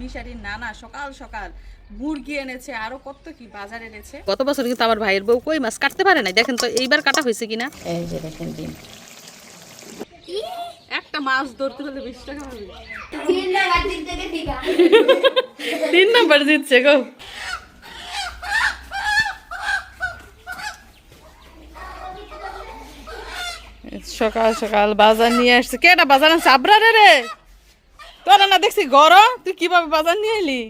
মিশারির নানা সকাল সকাল মুরগি এনেছে আরও কত কি বাজার এনেছে। গত বছর কিন্তু আমার ভাইয়ের বউ কই মাছ কাটতে পারে নাই। দেখেন তো এইবার কাটা হয়েছে কিনা? এই যে দেখেন ডিম। একটা মাছ ধরতে হলে বিশ টাকা হবে। তিন নম্বর দিচ্ছে গো। সকাল সকাল বাজার নিয়ে আসছে। কেটা বাজার আনছে? আবরা রে রে! তোরা না দেখছি গরম তুই কীভাবে বাজার নিয়ে এলি?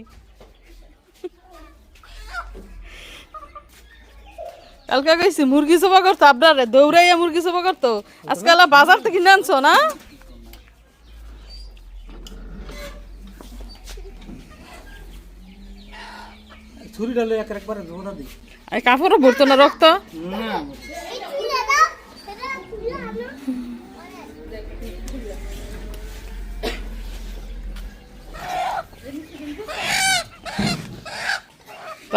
কালকে কইছি মুরগি সোবা করতো আবরা রে দৌড়াইয়া মুরগি সোবা করতো। আজকাল বাজার থেকে কিনে আনছো না? ছুরি ডালে এক একবারে দিই আর কাপড়ও ভরতো না রক্ত? না।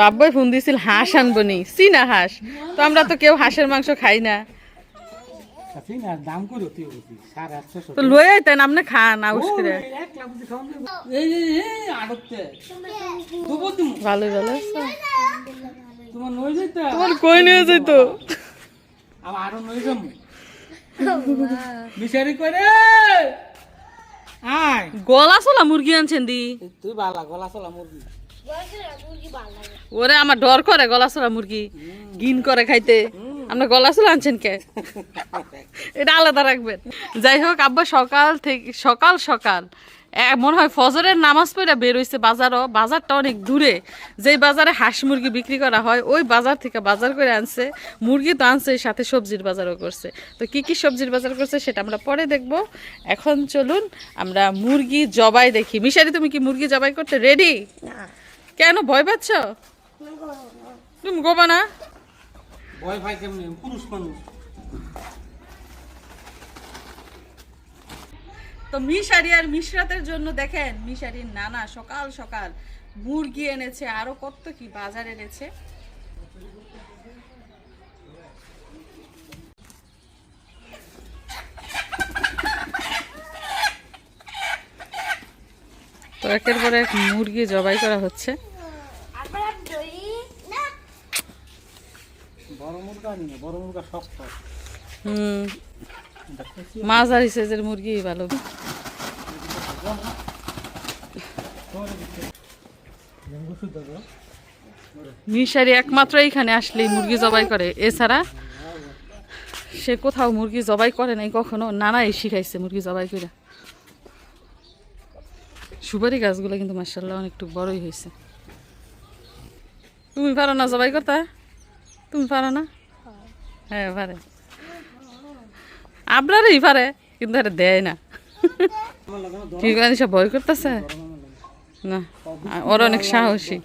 তো আব্বাই ফোন দিছিল হাঁস আনব নি। চিনা হাঁস। তো আমরা তো কেউ হাঁসের মাংস খাই না। তো লই আইতেন আপনি খান আউস করে। ভালো ভালো তোমার কই নিয়ে যাইতো আমার আরও নই যাব। মিশারি করে। গলা চলা মুরগি আনছেন দি? তুই বালা গলা চলা মুরগি। ওরে আমার ডর করে গলা চলা মুরগি। গিন করে খাইতে। আপনি গলা চলা আনছেন কে? এটা আলাদা রাখবেন। যাই হোক, আব্বা সকাল থেকে সকাল সকাল। মনে হয় ফজরের নামাজ পড়ে বের হইছে বাজারও। বাজারটা অনেক দূরে। যেই বাজারে হাঁস মুরগি বিক্রি করা হয়, ওই বাজার থেকে বাজার করে আনছে। মুরগি তো আনছে সাথে সবজির বাজারও করছে। তো কি কি সবজির বাজার করছে সেটা আমরা পরে দেখব। এখন চলুন আমরা মুরগি জবাই দেখি। মিশারি, তুমি কি মুরগি জবাই করতে রেডি? কেন? ভয় পাচ্ছ? তুমি গোবা না? ভয় পাই কেমনি পুরুষ মানুষ। তো মিশারি আর মিশরাতের জন্য দেখেন মিশারির নানা সকাল সকাল মুরগি এনেছে আরও কত কি বাজার এনেছে। তো একের পর এক মুরগি জবাই করা হচ্ছে। মাঝারি সাইজের মুরগি ভালো। মিশারি একমাত্র এইখানে আসলেই মুরগি জবাই করে। এছাড়া সে কোথাও মুরগি জবাই করে নাই কখনো নানাই শিখাইছে মুরগি জবাই করে সুপারি গাছগুলো কিন্তু মার্শাল্লাহ অনেকটু বড়ই হয়েছে। তুমি পারো না জবাই করতে? তুমি পারো না? হ্যাঁ পারে। আপনারই পারে, কিন্তু এটা দেয় না। কি করে সব ভয় করতেছে? না, ওর অনেক সাহসী।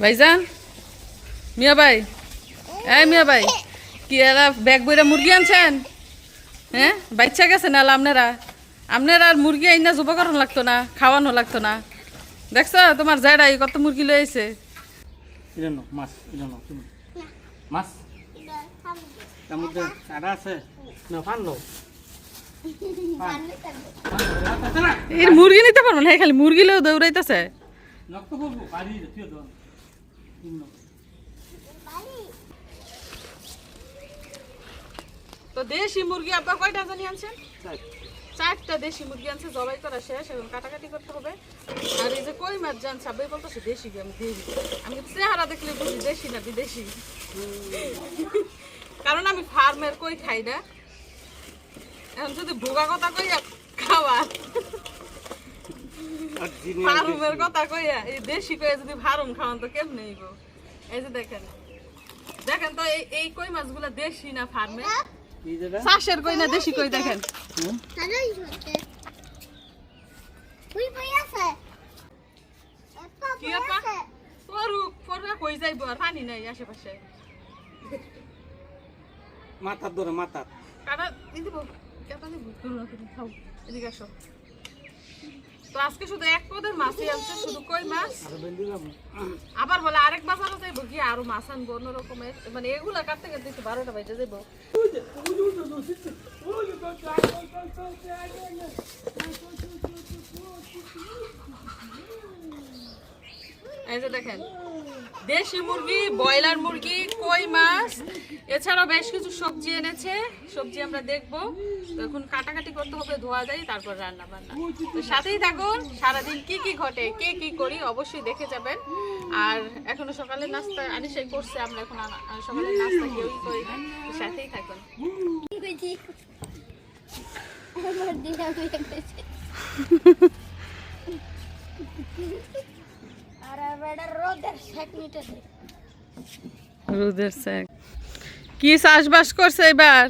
ভাইজান, মিয়া ভাই, এই মিয়া ভাই, কি এরা ব্যাগ বইরা মুরগি আনছেন? হ্যাঁ বাচ্চা গেছে না আপনারা আপনারা আর মুরগি আইনা জুবকরণ লাগতো না খাওয়ানো লাগতো না। দেখছ তোমার জায়গায় কত মুরগি এটা মাছ এর মুরগি নিতে পারব না খালি মুরগি লেও দৌড়াইতেছে। তো দেশি মুরগি আব্বা কয়টা জানি আনছেন? চারটা দেশি মুরগি আনছে জবাই করা শেষ এখন কাটাকাটি করতে হবে। আর এই যে কই মাছ জান সবাই বলতেছে দেশি আমি দেশি আমি চেহারা দেখলে বুঝি দেশি না বিদেশি। কারণ আমি ফার্মের কই খাই না। এখন যদি ভোগা কথা কইয়া খাওয়া। ফার্মের কথা কইয়া এই দেশি কইয়া যদি ফার্ম খাওয়ান তো কেমনে এই যে দেখেন। দেখেন তো এই এই কই মাছগুলা দেশি না ফার্মে? এই যেটা চাষের কই না দেশি কই দেখেন। কি আপা? করুক করুক কই যাইব আর পানি নাই আশেপাশে। মাথার ধরে মাথার। কাটা দিব কেটা দিব এদিকে আসো। তো আজকে শুধু এক পদের মাছই আনছে শুধু কই মাছ আর আবার বলে আরেক বাজারও যাইব কি আরও মাছ আনব অন্য রকমের মানে এগুলা কাটতে কাটতে একটু বারোটা বাজে যাইব দেখেন, দেশি মুরগি, ব্রয়লার মুরগি, কই মাছ, এছাড়াও বেশ কিছু সবজি এনেছে। সবজি আমরা দেখব। এখন কাটাকাটি করতে হবে, ধোয়া যায়, তারপর রান্না বান্না। তো সাথেই থাকুন, সারাদিন কি কি ঘটে, কে কি করি, অবশ্যই দেখে যাবেন। আর এখনও সকালে নাস্তা আনিসাই করছে, আমরা এখন আনা- সকালে নাস্তা কেউই করি না। সাথেই থাকুন। রোদের শাক কি চাষবাস করছে এবার?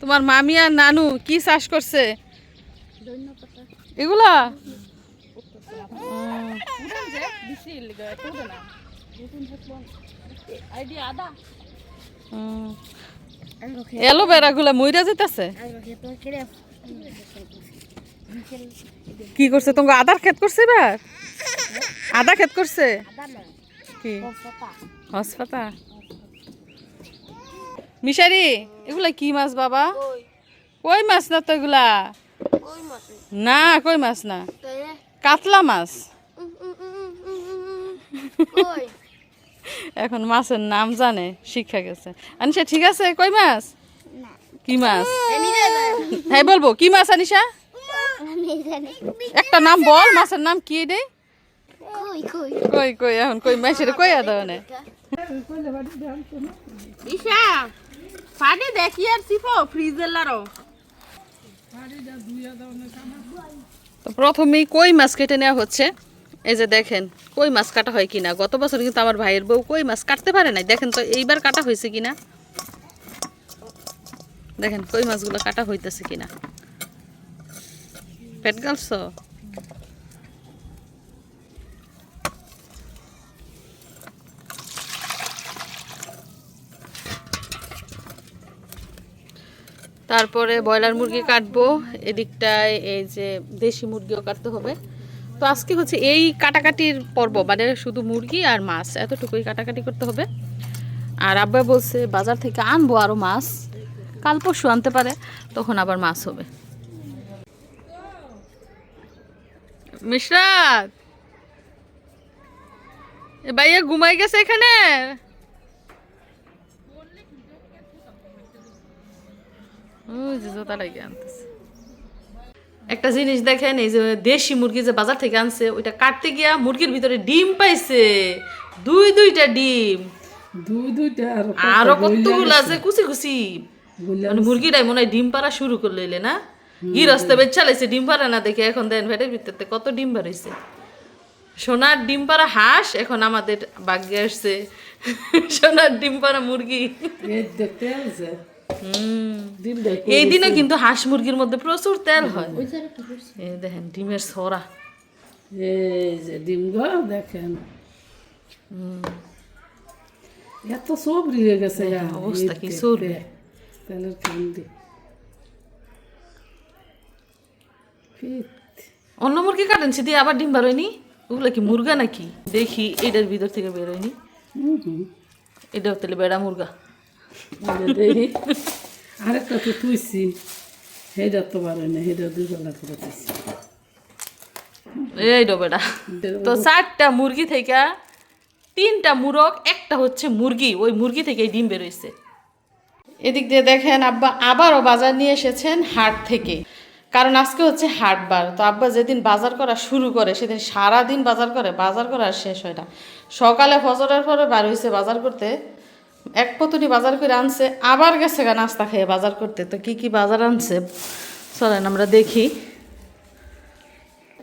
তোমার মামি আর নানু কি চাষ করছে? এগুলা? অ্যালোভেরা গুলা মইরা যেতেছে? কি করছে? তোমাকে আদার ক্ষেত করছে এবার? আদা ক্ষেত করছে? কি? হসপাতা মিশারি এগুলা কি মাছ বাবা? কই মাছ না তো এগুলা? না কই মাছ না? কাতলা মাছ। এখন মাছের নাম জানে শিক্ষা গেছে। আনিশা ঠিক আছে? কই মাছ? কি মাছ? হ্যাঁ বলব কি মাছ আনিশা? একটা নাম বল মাছের নাম কি রে? কই কই? এখন কই মাছের কই আদা মানে ঈশা পানি দেখি আর সিফো ফ্রিজের লারো তো প্রথমেই কই মাছ কেটে নেওয়া হচ্ছে? এই যে দেখেন কই মাছ কাটা হয় কিনা? গত বছর কিন্তু আমার ভাইয়ের বউ কই মাছ কাটতে পারে নাই। দেখেন তো এইবার কাটা হয়েছে কিনা? দেখেন কই মাছগুলো কাটা হইতেছে কিনা? পেট গালছ? তারপরে ব্রয়লার মুরগি কাটবো, এদিকটায় এই যে দেশি মুরগিও কাটতে হবে। তো আজকে হচ্ছে এই কাটাকাটির পর্ব মানে শুধু মুরগি আর মাছ, এতটুকুই কাটাকাটি করতে হবে। আর আব্বা বলছে, বাজার থেকে আনব আরও মাছ, কাল পরশু আনতে পারে, তখন আবার মাছ হবে। মিশরাত। ভাইয়া ঘুমাই গেছে এখানে? জোতা লাগিয়ে আনতেছে। একটা জিনিস দেখেন এই যে দেশি মুরগি যে বাজার থেকে আনছে ওইটা কাটতে গিয়া মুরগির ভিতরে ডিম পাইছে। দুই দুইটা ডিম। দুই দুইটা আরও কতগুলো আছে কুচি কুচি। মানে মুরগিটাই মনে হয় ডিম পাড়া শুরু করে লইলে না? গিরস্তে বেচ চালাইছে ডিম পাড়া না দেখে এখন দেন ভেটের ভিতরতে কত ডিম বাড়াইছে। সোনার ডিম পাড়া হাঁস এখন আমাদের বাগ্যে আসছে। সোনার ডিম পাড়া মুরগি। এই দিনে কিন্তু হাঁস মুরগির মধ্যে প্রচুর তেল হয়। দেখেন ডিমের সরা এই যে দেখেন। এত সবরি হয়ে গেছে অবস্থা কি। সরবে। তেলের কান্দি। অন্য মুরগি কাটেনছি দিয়ে আবার ডিম বারোয়নি ওগুলো কি মুরগা নাকি? দেখি এটার ভিতর থেকে বেরোয়নি এটাও তাহলে বেড়া মুরগা। এই দেখি আরেকটা তো তুইছি হেডা তো পারে না হেডা দুই করে তুইছি এইটা বেড়া। তো চারটা মুরগি থেকে তিনটা মুরগ একটা হচ্ছে মুরগি ওই মুরগি থেকে ডিম বেরোইছে এদিক দিয়ে দেখেন আব্বা আবারও বাজার নিয়ে এসেছেন হাট থেকে। কারণ আজকে হচ্ছে হাটবার তো আব্বা যেদিন বাজার করা শুরু করে, সেদিন সারা দিন বাজার করে, বাজার করা শেষ হয় না। সকালে ফজরের পরে বার হয়েছে বাজার করতে। এক পতুনি বাজার করে আনছে, আবার গেছে গা নাস্তা খেয়ে বাজার করতে। তো কি কি বাজার আনছে? চলেন আমরা দেখি।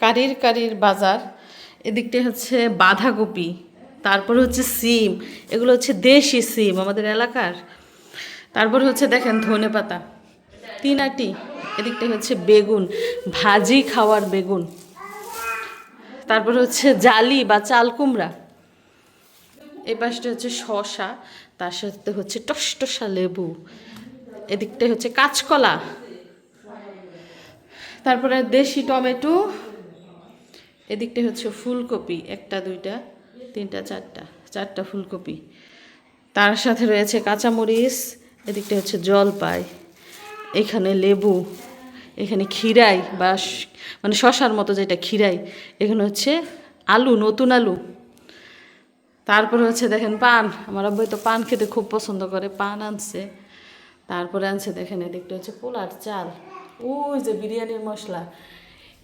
কারির কারির বাজার। এদিকটা হচ্ছে বাঁধাকপি, তারপরে হচ্ছে সিম, এগুলো হচ্ছে দেশি সিম আমাদের এলাকার। তারপরে হচ্ছে দেখেন ধনে পাতা তিন আটি এদিকটা হচ্ছে বেগুন, ভাজি খাওয়ার বেগুন। তারপরে হচ্ছে জালি বা চাল কুমড়া। এই পাশটা হচ্ছে শশা তার সাথে হচ্ছে টসটসা লেবু। এদিকটা হচ্ছে কাঁচকলা। তারপরে দেশি টমেটো এদিকটা হচ্ছে ফুলকপি, একটা, দুইটা, তিনটা, চারটা চারটা ফুলকপি। তার সাথে রয়েছে কাঁচামরিচ এদিকটা হচ্ছে জলপাই। এখানে লেবু, এখানে খিরাই বা মানে শশার মতো যেটা খিরাই এখানে হচ্ছে আলু, নতুন আলু। তারপরে হচ্ছে দেখেন পান, আমার আব্বাই তো পান খেতে খুব পছন্দ করে, পান আনছে। তারপরে আনছে দেখেন এদিকটা হচ্ছে পোলার চাল। ওই যে বিরিয়ানির মশলা।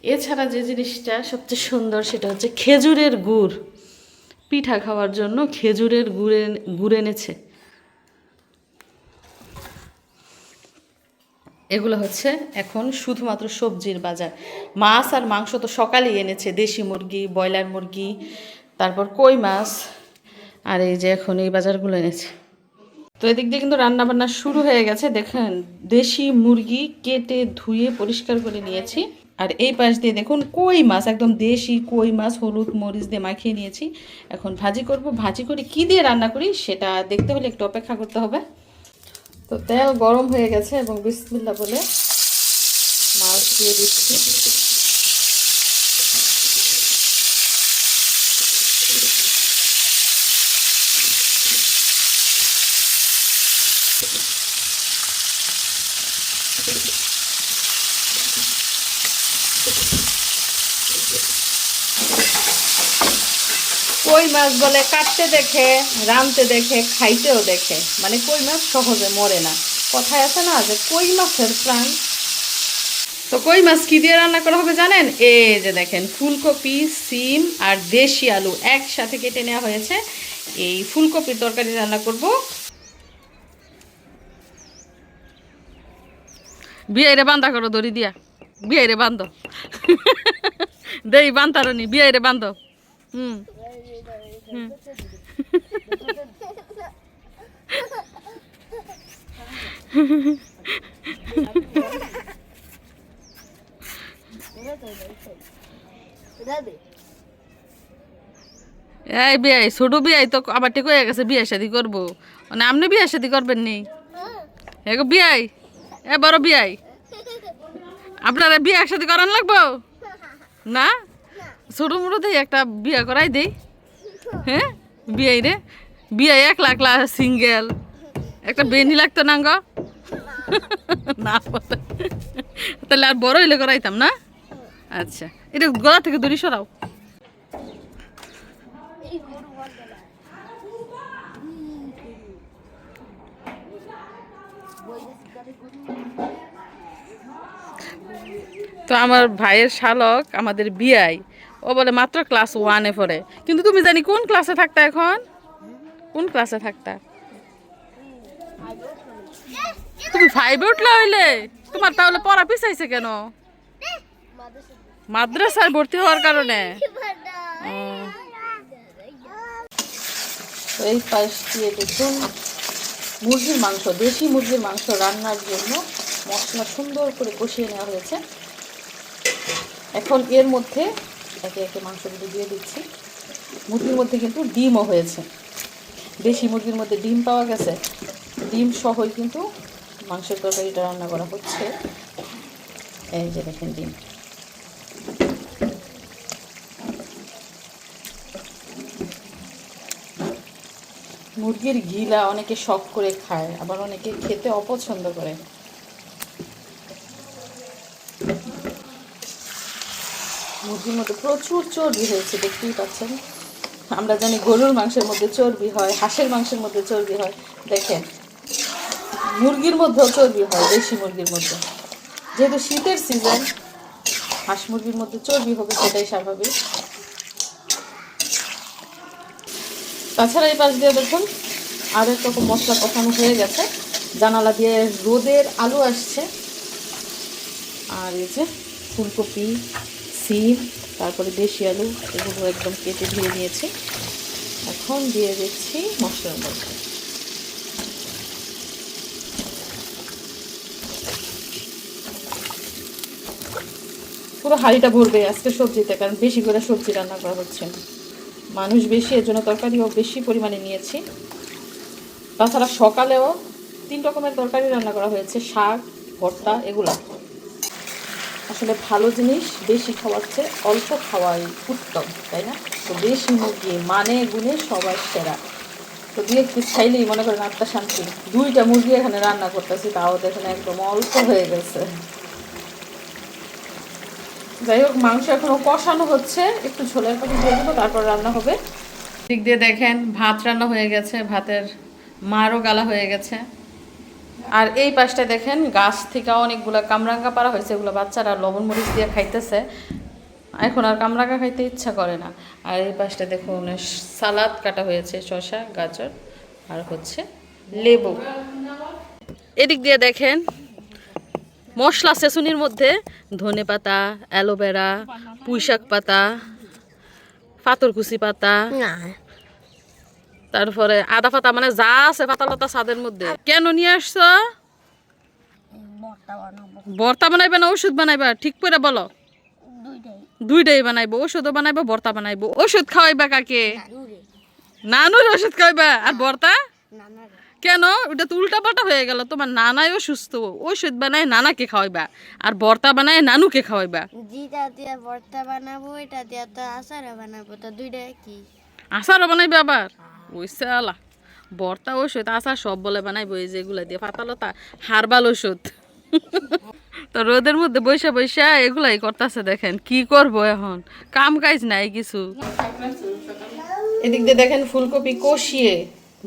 এছাড়া যে জিনিসটা সবচেয়ে সুন্দর সেটা হচ্ছে খেজুরের গুড়। পিঠা খাওয়ার জন্য খেজুরের গুড় গুড় এনেছে। এগুলো হচ্ছে এখন শুধুমাত্র সবজির বাজার। মাছ আর মাংস তো সকালেই এনেছে, দেশি মুরগি, ব্রয়লার মুরগি, তারপর কই মাছ, আর এই যে এখন এই বাজারগুলো এনেছে। তো এদিক দিয়ে কিন্তু রান্না বান্না শুরু হয়ে গেছে। দেখেন, দেশি মুরগি কেটে ধুয়ে পরিষ্কার করে নিয়েছি। আর এই পাশ দিয়ে দেখুন, কই মাছ, একদম দেশি কই মাছ, হলুদ মরিচ দিয়ে মাখিয়ে নিয়েছি। এখন ভাজি করব। ভাজি করে কি দিয়ে রান্না করি, সেটা দেখতে হলে একটু অপেক্ষা করতে হবে। তো তেল গরম হয়ে গেছে এবং বিসমিল্লা বলে মাছ দিয়ে দিচ্ছি। কই মাছ বলে কাটতে দেখে রাঁধতে দেখে, খাইতেও দেখে। মানে কই মাছ সহজে মরে না। কথায় আছে না যে কই মাছের প্রাণ? তো কই মাছ কি দিয়ে রান্না করা হবে জানেন? এই যে দেখেন, ফুলকপি, সিম আর দেশি আলু একসাথে কেটে নেওয়া হয়েছে। এই ফুলকপির তরকারি রান্না করব। বিয়াইরে বান্ধা করো দড়ি দিয়া। বিয়াইরে বান্ধ দেই বান্ধারনি বিয়াইরে বান্ধ হুম। এই বিয়াই ছোট বিয়াই তো আবার ঠিক হয়ে গেছে বিয়ে শাদি করব। মানে আপনি বিয়ে শাদি করবেন নি? এগো বিয়াই এ বড় বিয়াই আপনারা বিয়ে একসাথে করান লাগবো? না? ছোট মোটো দেই একটা বিয়ে করাই দেই। হ্যাঁ? বিয়াই রে? বিয়ে এক লাখ লাখ সিঙ্গেল। একটা বেনি লাগতো না গো? না তাহলে আর বড় হইলে করাইতাম না? আচ্ছা। এটা গলা থেকে দড়ি সরাও। তো আমার ভাইয়ের শালক, আমাদের বিয়াই ও বলে, মাত্র ক্লাস ওয়ানে পড়ে। কিন্তু তুমি জানি কোন ক্লাসে থাকতা এখন? কোন ক্লাসে থাকতা? তুমি ফাইভে উঠলে হইলে? তোমার তাহলে পড়া পিছাইছে কেন? মাদ্রাসায় ভর্তি হওয়ার কারণে? এই পাশ দিয়ে দেখুন, মুরগির মাংস, দেশি মুরগির মাংস রান্নার জন্য মশলা সুন্দর করে কষিয়ে নেওয়া হয়েছে। এখন এর মধ্যে একে একে মাংসগুলো দিয়ে দিচ্ছি। মুরগির মধ্যে কিন্তু ডিমও হয়েছে। দেশি মুরগির মধ্যে ডিম পাওয়া গেছে। ডিম সহই কিন্তু মাংসের তরকারিটা রান্না করা হচ্ছে। এই যে দেখেন ডিম। মুরগির ঘিলা অনেকে শখ করে খায়, আবার অনেকে খেতে অপছন্দ করে। মুরগির মধ্যে প্রচুর চর্বি হয়েছে, দেখতেই পাচ্ছেন। আমরা জানি গরুর মাংসের মধ্যে চর্বি হয়, হাঁসের মাংসের মধ্যে চর্বি হয়। দেখেন, মুরগির মধ্যেও চর্বি হয়, দেশি মুরগির মধ্যে। যেহেতু শীতের সিজন হাঁস মুরগির মধ্যে চর্বি হবে, সেটাই স্বাভাবিক। তাছাড়া এই পাশ দিয়ে দেখুন আর এক রকম মশলা কষানো হয়ে গেছে। জানালা দিয়ে রোদের আলো আসছে। আর এই যে ফুলকপি সিম, তারপরে দেশি আলু, এগুলো একদম কেটে ধুয়ে নিয়েছি। এখন দিয়ে দিচ্ছি মশলার মধ্যে। পুরো হাঁড়িটা ভরবে আজকে সবজিতে, কারণ বেশি করে সবজি রান্না করা হচ্ছে। না মানুষ বেশি, এর জন্য তরকারিও বেশি পরিমাণে নিয়েছি। তাছাড়া সকালেও তিন রকমের তরকারি রান্না করা হয়েছে, শাক, ভর্তা, এগুলা। আসলে ভালো জিনিস বেশি খাওয়াচ্ছে অল্প খাওয়াই উত্তম, তাই না? তো বেশি মুরগি মানে গুণে সবার সেরা। তো দু এক পিস খাইলেই মনে করেন আটটা শান্তি। দুইটা মুরগি এখানে রান্না করতেছি, তাও দেখেন একদম অল্প হয়ে গেছে। যাই হোক, মাংস এখনও কষানো হচ্ছে, একটু ঝোলের পাখি দিয়ে দেবো, তারপর রান্না হবে। দিক দিয়ে দেখেন, ভাত রান্না হয়ে গেছে, ভাতের মারও গালা হয়ে গেছে। আর এই পাশটা দেখেন, গাছ থেকে অনেকগুলো কামরাঙ্গা পাড়া হয়েছে, এগুলো বাচ্চারা লবণ মরিচ দিয়ে খাইতেছে। এখন আর কামরাঙ্গা খাইতে ইচ্ছা করে না। আর এই পাশটা দেখুন, সালাদ কাটা হয়েছে, শসা, গাজর, আর হচ্ছে লেবু। এদিক দিয়ে দেখেন, মশলা সেসুনির মধ্যে ধনে পাতা, অ্যালোভেরা, পুঁইশাক পাতা, পাথরকুচি পাতা তারপরে আদা পাতা মানে যা আছে পাতা লতা ছাদের মধ্যে। কেন নিয়ে আসছো? ভর্তা বানাইবে না ওষুধ বানাইবা? ঠিক করে বলো। দুইটাই। বানাইবো ওষুধও বানাইবো ভর্তা বানাইবো। ওষুধ খাওয়াইবা কাকে? নানুর। ওষুধ খাওয়াইবা। আর ভর্তা কেন? ওটা তো উল্টা পাল্টা হয়ে গেল। তোমার নানাই অসুস্থ। ওষুধ বানায় নানাকে খাওয়াইবা। আর ভর্তা বানায় নানুকে খাওয়াইবা। দিয়ে ভর্তা বানাবো এটা দিয়ে তো আচার বানাবো। তো দুইটা কি? আচারও বানাইবে আবার? ওই সালা ভর্তা ওষুধ, আচার সব বলে বানাই বই যেগুলা দিয়ে। পাতালতা, হারবাল ওষুধ। তো রোদের মধ্যে বৈশা বৈশা এগুলাই করতেছে দেখেন, কি করব এখন? কাম কাজ নাই কিছু। এদিক দিয়ে দেখেন ফুলকপি কষিয়ে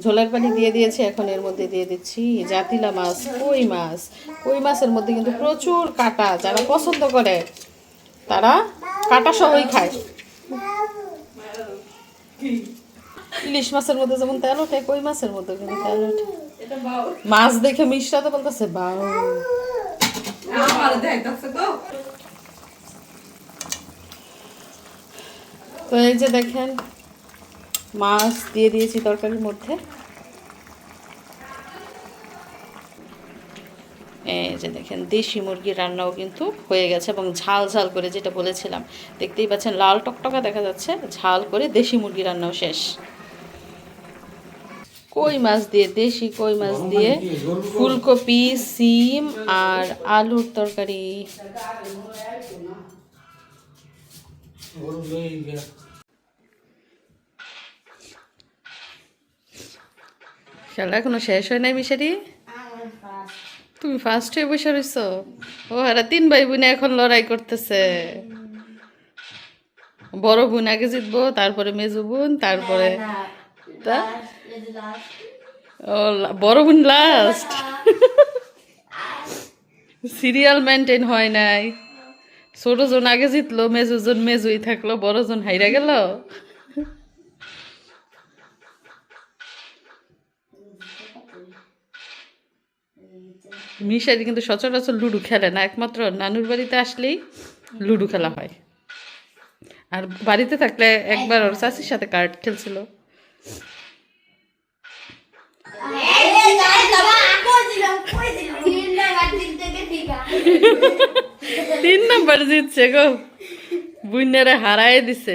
ঝোলার পানি দিয়ে দিয়েছি, এখন এর মধ্যে দিয়ে দিচ্ছি জাতিলা মাছ, কই মাছ? কই মাছের মধ্যে কিন্তু প্রচুর কাটা, যারা পছন্দ করে তারা কাটা সহই খায়। ইলিশ মাছের মধ্যে যেমন তেল ওঠে, কই মাছের মধ্যে কিন্তু তেল ওঠে? মাছ দেখে মিশরা তো বলতেছে, বাউ। তো এই যে দেখেন, মাছ দিয়ে দিয়েছি তরকারির মধ্যে। এই যে দেখেন, দেশি মুরগির রান্নাও কিন্তু হয়ে গেছে এবং ঝাল ঝাল করে যেটা বলেছিলাম। দেখতেই পাচ্ছেন, লাল টকটকা দেখা যাচ্ছে, ঝাল করে দেশি মুরগি রান্নাও শেষ। কই মাছ দিয়ে দেশি কই মাছ দিয়ে ফুলকপি সিম আর আলুর তরকারি। খেলা এখনও শেষ হয় নাই মিশারি? তুমি ফার্স্ট হয়ে বসে রইছ? ও এরা তিন ভাই বোনে এখন লড়াই করতেছে। বড় বোন আগে জিতবো তারপরে মেজু বোন তারপরে তা? ও লা- বড় বোন লাস্ট সিরিয়াল মেনটেন হয় নাই। ছোট জন আগে জিতলো মেজু জন মেজুই থাকল বড় জন হাইরা গেল। মিশারি কিন্তু সচরাচর লুডু খেলে না। একমাত্র নানুর বাড়িতে আসলেই লুডু খেলা হয়। আর বাড়িতে থাকলে একবার ওর চাষির সাথে কার্ড খেলছিল। তিন নাম্বার জিতছে গো। বুনারে হারাই দিছে।